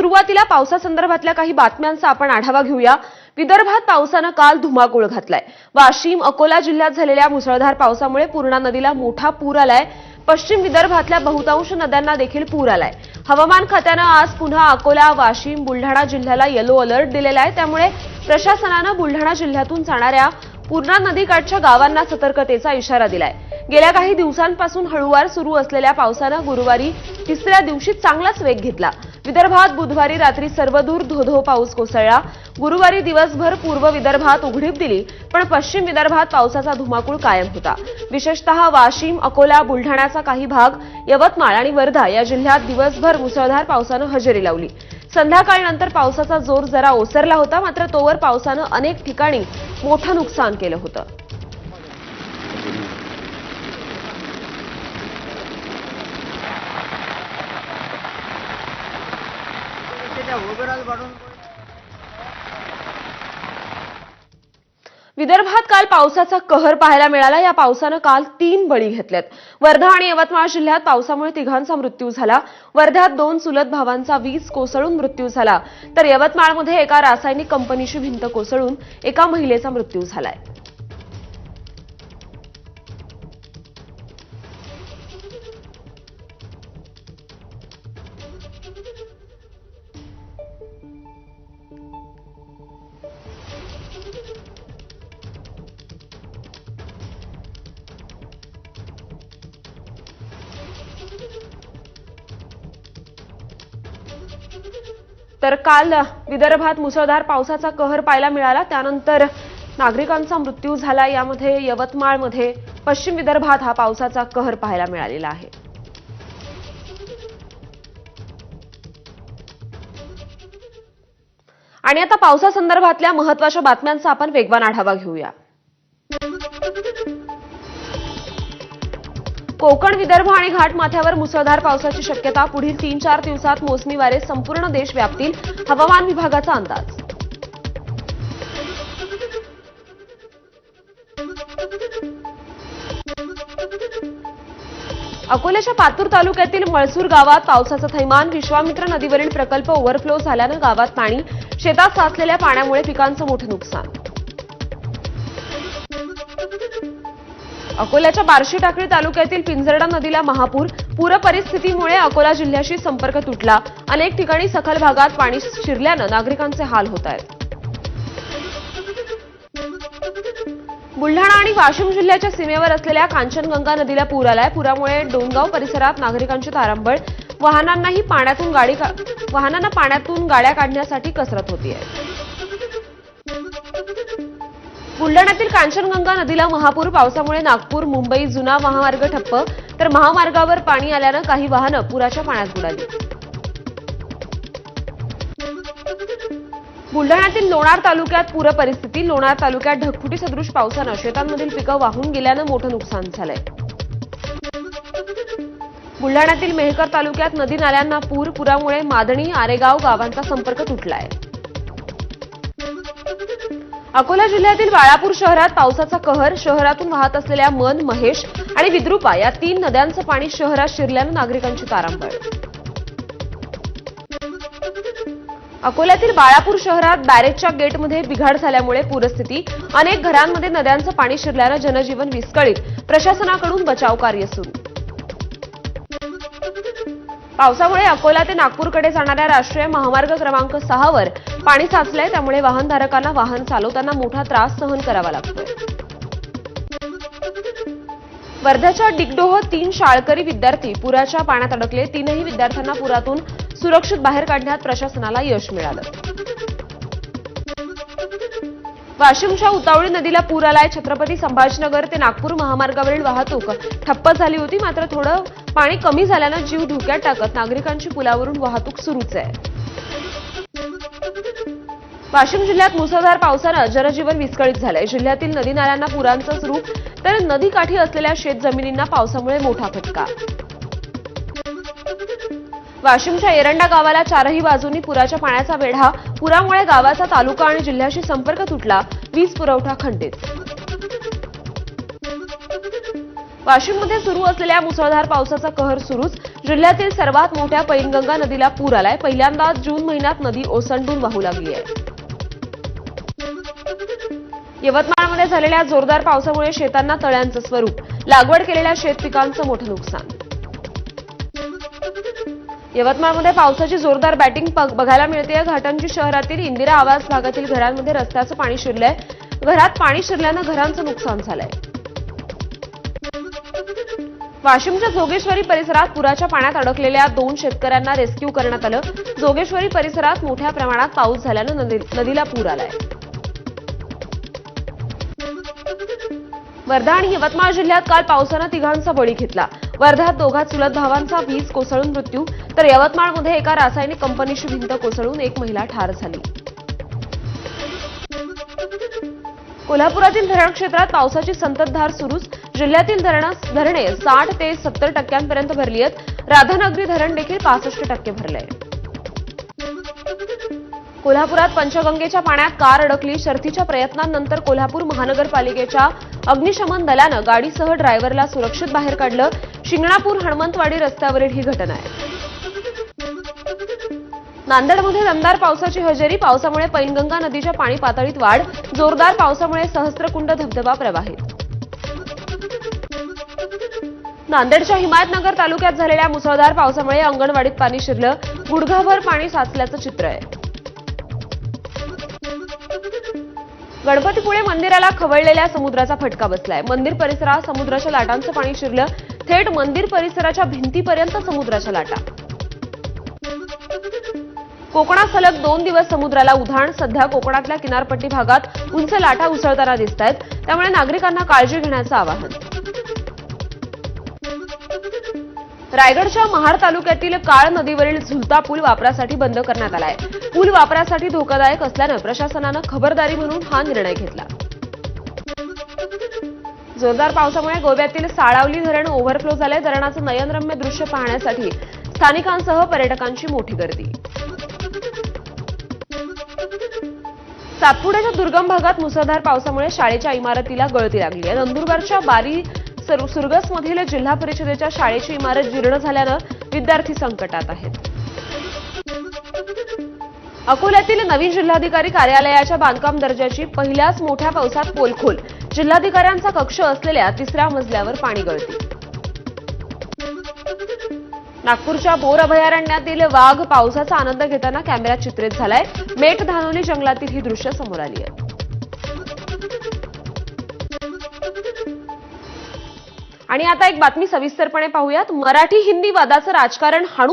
सुरुवातीला पावसासंदर्भातल्या काही बातम्यांचा आपण आढावा घेऊया. विदर्भात पावसानं काल धुमाकूळ घातलाय. वाशिम अकोला जिल्ह्यात झालेल्या मुसळधार पावसामुळे पूर्णा नदीला मोठा पूर आलाय. पश्चिम विदर्भातल्या बहुतांश नद्यांना देखील पूर आलाय. हवामान खात्यानं आज पुन्हा अकोला वाशिम बुलढाणा जिल्ह्याला येलो अलर्ट दिलेला आहे. त्यामुळे प्रशासनानं बुलढाणा जिल्ह्यातून जाणाऱ्या पूर्णा नदीकाठच्या गावांना सतर्कतेचा इशारा दिलाय. गेल्या काही दिवसांपासून हळूवार सुरू असलेल्या पावसानं गुरुवारी तिसऱ्या दिवशी चांगलाच वेग घेतला. विदर्भात बुधवारी रात्री सर्वदूर धोधो पाऊस कोसळला. गुरुवारी दिवसभर पूर्व विदर्भात उघडीप दिली पण पश्चिम विदर्भात पावसाचा धुमाकूळ कायम होता. विशेषतः वाशिम अकोला बुलढाण्याचा काही भाग यवतमाळ आणि वर्धा या जिल्ह्यात दिवसभर मुसळधार पावसानं हजेरी लावली. संध्याकाळनंतर पावसाचा जोर जरा ओसरला होता मात्र तोवर पावसानं अनेक ठिकाणी मोठं नुकसान केलं होतं. विदर्भात काल पावसाचा कहर पाहायला मिळाला. या पावसानं काल तीन बळी घेतलेत वर्धा आणि यवतमाळ जिल्ह्यात पावसामुळे तिघांचा मृत्यू झाला. वर्ध्यात दोन चुलत भावांचा वीज कोसळून मृत्यू झाला. तर यवतमाळमध्ये एका रासायनिक कंपनीची भिंत कोसळून एका महिलेचा मृत्यू झालाय. तर काल विदर्भात मुसळधार पावसाचा कहर पाहायला मिळाला. त्यानंतर नागरिकांचा मृत्यू झाला. यामध्ये यवतमाळमध्ये पश्चिम विदर्भात हा पावसाचा कहर पाहायला मिळालेला आहे. आणि आता पावसासंदर्भातल्या महत्त्वाच्या बातम्यांचा आपण वेगवान आढावा घेऊया. कोकण विदर्भ आणि घाटमाथ्यावर मुसळधार पावसाची शक्यता. पुढील तीन चार दिवसात मोसमी वारे संपूर्ण देश व्यापतील. हवामान विभागाचा अंदाज. अकोल्याच्या पातूर तालुक्यातील मळसूर गावात पावसाचं थैमान. विश्वामित्र नदीवरील प्रकल्प ओव्हरफ्लो झाल्यानं गावात पाणी. शेतात साचलेल्या पाण्यामुळे पिकांचं मोठं नुकसान. अकोल्याच्या बार्शी टाकळी तालुक्यातील पिंजरडा नदीला महापूर पूरपरिस्थितीमुळे अकोला जिल्ह्याशी संपर्क तुटला. अनेक ठिकाणी सखल भागात पाणी शिरल्यानं नागरिकांचे हाल होत आहेत. बुलढाणा आणि वाशिम जिल्ह्याच्या सीमेवर असलेल्या कांचनगंगा नदीला पूर आलाय. पुरामुळे डोंगगाव परिसरात नागरिकांची तारांबळ. वाहनांनाही पाण्यातून गाडी का- वाहनांना पाण्यातून गाड्या काढण्यासाठी कसरत होती आहे बुलढाण्यातील कांचनगंगा नदीला महापूर पावसामुळे नागपूर मुंबई जुना महामार्ग ठप्प. तर महामार्गावर पाणी आल्यानं काही वाहनं पुराच्या पाण्यात बुडाली. बुलढाण्यातील लोणार तालुक्यात पूर परिस्थिती. लोणार तालुक्यात ढगफुटी सदृश पावसानं शेतांमधील पिकं वाहून गेल्यानं मोठं नुकसान झालंय. बुलढाण्यातील मेहकर तालुक्यात नदी नाल्यांना पूर पुरामुळे मादणी आरेगाव गावांचा संपर्क तुटलाय. अकोला जिल्ह्यातील बाळापूर शहरात पावसाचा कहर शहरातून वाहत असलेल्या मन महेश आणि विद्रुपा या तीन नद्यांचं पाणी शहरात शिरल्यानं नागरिकांची तारांबळ. अकोल्यातील बाळापूर शहरात बॅरेजच्या गेटमध्ये बिघाड झाल्यामुळे पूरस्थिती. अनेक घरांमध्ये नद्यांचं पाणी शिरल्यानं जनजीवन विस्कळीत. प्रशासनाकडून बचाव कार्य सुरू. पावसामुळे अकोला ते नागपूरकडे जाणाऱ्या राष्ट्रीय महामार्ग क्रमांक सहावर पाणी साचलंय त्यामुळे वाहनधारकांना वाहन चालवताना मोठा त्रास सहन करावा लागतोय. वर्ध्याच्या डिगडोह तीन शाळकरी विद्यार्थी पुराच्या पाण्यात अडकले. तीनही विद्यार्थ्यांना पुरातून सुरक्षित बाहेर काढण्यात प्रशासनाला यश मिळालं. वाशिमच्या उतावळी नदीला पूर आलाय. छत्रपती संभाजीनगर ते नागपूर महामार्गावरील वाहतूक ठप्प झाली होती मात्र थोडं पाणी कमी झाल्यानं जीव धोक्यात टाकत नागरिकांची पुलावरून वाहतूक सुरूच आहे. वाशिम जिल्ह्यात मुसळधार पावसानं जनजीवन विस्कळीत झालंय. जिल्ह्यातील नदी नाल्यांना पुरांचं स्वरूप तर नदीकाठी असलेल्या शेत जमिनींना पावसामुळे मोठा फटका. वाशिमच्या एरंडा गावाला चारही बाजूंनी पुराच्या पाण्याचा वेढा. पुरामुळे गावाचा तालुका आणि जिल्ह्याशी संपर्क तुटला. वीज पुरवठा खंडित. वाशिममध्ये सुरू असलेल्या मुसळधार पावसाचा कहर सुरूच. जिल्ह्यातील सर्वात मोठ्या पैनगंगा नदीला पूर आलाय. पहिल्यांदा जून महिन्यात नदी ओसंडून वाहू लागली आहे. यवतमाळमध्ये झालेल्या जोरदार पावसामुळे शेतांना तळ्यांचं स्वरूप. लागवड केलेल्या शेतपिकांचं मोठं नुकसान. यवतमाळमध्ये पावसाची जोरदार बॅटिंग बघायला मिळते. घाटंजी शहरातील इंदिरा आवास भागातील घरांमध्ये रस्त्याचं पाणी शिरलंय. घरात पाणी शिरल्यानं घरांचं नुकसान झालंय. वाशिमच्या जोगेश्वरी परिसरात पुराच्या पाण्यात अडकलेल्या दोन शेतकऱ्यांना रेस्क्यू करण्यात आलं. जोगेश्वरी परिसरात मोठ्या प्रमाणात पाऊस झाल्यानं नदीला पूर आलाय. वर्धा आणि यवतमाळ जिल्ह्यात काल पावसानं तिघांचा बळी घेतला. वर्ध्यात दोघा चुलत भावांचा वीज कोसळून मृत्यू. तर यवतमाळमध्ये एका रासायनिक कंपनीची भिंत कोसळून एक महिला ठार झाली. कोल्हापुरातील धरण क्षेत्रात पावसाची संततधार सुरूच. जिल्ह्यातील धरणे साठ ते सत्तर टक्क्यांपर्यंत भरली आहेत. राधानगरी धरण देखील पासष्ट टक्के भरले कोल्हापुरात पंचगंगेच्या पाण्यात कार अडकली. शर्थीच्या प्रयत्नांनंतर कोल्हापूर महानगरपालिकेच्या अग्निशमन दलानं गाडीसह ड्रायव्हरला सुरक्षित बाहेर काढलं. शिंगणापूर हनुमंतवाडी रस्त्यावरील ही घटना आहे. नांदेडमध्ये दमदार पावसाची हजेरी. पावसामुळे पैनगंगा नदीच्या पाणी पातळीत वाढ. जोरदार पावसामुळे सहस्त्रकुंड धबधबा प्रवाहित. नांदेडच्या हिमायतनगर तालुक्यात झालेल्या मुसळधार पावसामुळे अंगणवाडीत पाणी शिरलं. गुडघाभर पाणी साचल्याचं चित्र आहे. गणपतीपुळे मंदिराला खवळलेल्या समुद्राचा फटका बसलाय. मंदिर परिसरात समुद्राच्या लाटांचं पाणी शिरलं. थेट मंदिर परिसराच्या भिंतीपर्यंत समुद्राच्या लाटा. कोकणात सलग दोन दिवस समुद्राला उधाण. सध्या कोकणातल्या किनारपट्टी भागात उंच लाटा उसळताना दिसत आहेत त्यामुळे नागरिकांना काळजी घेण्याचं आवाहन. रायगडच्या महाड तालुक्यातील काळ नदीवरील झुलता पूल वापरासाठी बंद करण्यात आलाय. पूल वापरासाठी धोकादायक असल्यानं प्रशासनानं खबरदारी म्हणून हा निर्णय घेतला. जोरदार पावसामुळे गोव्यातील साळावली धरण ओव्हरफ्लो झाले धरणाचं नयनरम्य दृश्य पाहण्यासाठी स्थानिकांसह पर्यटकांची मोठी गर्दी. सातपुड्याच्या दुर्गम भागात मुसळधार पावसामुळे शाळेच्या इमारतीला गळती लागली आहे. नंदुरबारच्या बारी सुरगसमधील जिल्हा परिषदेच्या शाळेची इमारत जीर्ण झाल्यानं विद्यार्थी संकटात आहेत. अकोल्यातील नवीन जिल्हाधिकारी कार्यालयाच्या बांधकाम दर्जाची पहिल्याच मोठ्या पावसात पोलखोल. जिल्हाधिकाऱ्यांचा कक्ष असलेल्या तिसऱ्या मजल्यावर पाणी गळती. नागपूरच्या बोर अभयारण्यातील वाघ पावसाचा आनंद घेताना कॅमेऱ्यात चित्रित झालाय. मेट धानोली जंगलातील ही दृश्य समोर आली आहेत आणि आता एक बातमी सविस्तरपणे पाहूयात. मराठी हिंदी वादाचं राजकारण हाणून